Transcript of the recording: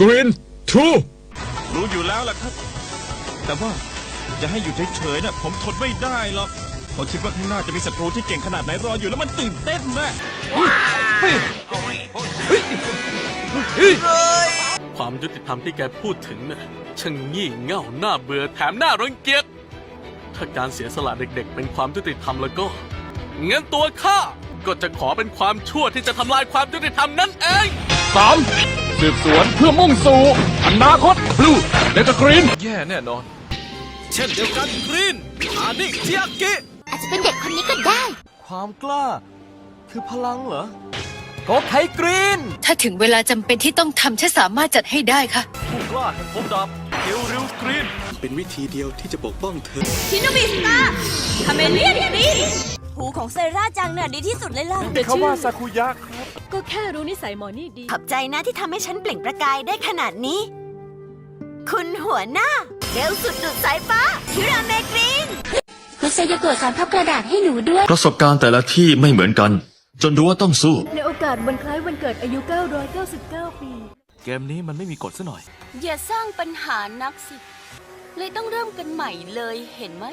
กรีนทูรู้อยู่แล้วล่ะครับ แต่ว่าจะให้อยู่เฉยๆนะผมทนไม่ได้หรอกผมคิดว่าข้างหน้าจะมีศัตรูที่เก่งขนาดไหนรออยู่แล้วมันตื่นเต้นนะความยุติธรรมที่แกพูดถึงน่ะช่างงี่เง่าหน้าเบื่อแถมหน้ารังเกียจถ้าการเสียสละเด็กๆ เป็นความยุติธรรมแล้วก็งั้นตัวข้าก็จะขอเป็นความชั่วที่จะทำลายความยุติธรรมนั่นเองสาม สืบสวนเพื่อมุ่งสู่อนาคตบลูและก็กรีน แย่แน่นอน เช่นเดียวกันกรีนอานิเทียกิ อาจจะเป็นเด็กคนนี้ก็ได้ ความกล้า คือพลังเหรอโกไทกรีน ถ้าถึงเวลาจำเป็นที่ต้องทำฉันสามารถจัดให้ได้ค่ะ ผู้กล้าแห่งผมดาบเกลริวกรีน เป็นวิธีเดียวที่จะปกป้องเธอ ชิโนบิสตาคาเมเลียนนี่หูของเซราจังน่ะดีที่สุดเลยล่ะเขาว่าซากุยะครับ ก็แค่รู้นิสัยหมอนี่ดี ขอบใจนะที่ทำให้ฉันเปล่งประกายได้ขนาดนี้ คุณหัวหน้า เร็วสุดดุดสายฟ้าชิราเมกรีนคุณเซยาโกะสอนพับกระดาษให้หนูด้วย ประสบการณ์แต่ละที่ไม่เหมือนกัน จนรู้ว่าต้องสู้ ในโอกาสวันคล้ายวันเกิดอายุ 999 ปี เกมนี้มันไม่มีกฎซะหน่อย อย่าสร้างปัญหานักสิ เลยต้องเริ่มกันใหม่เลยเห็นไหม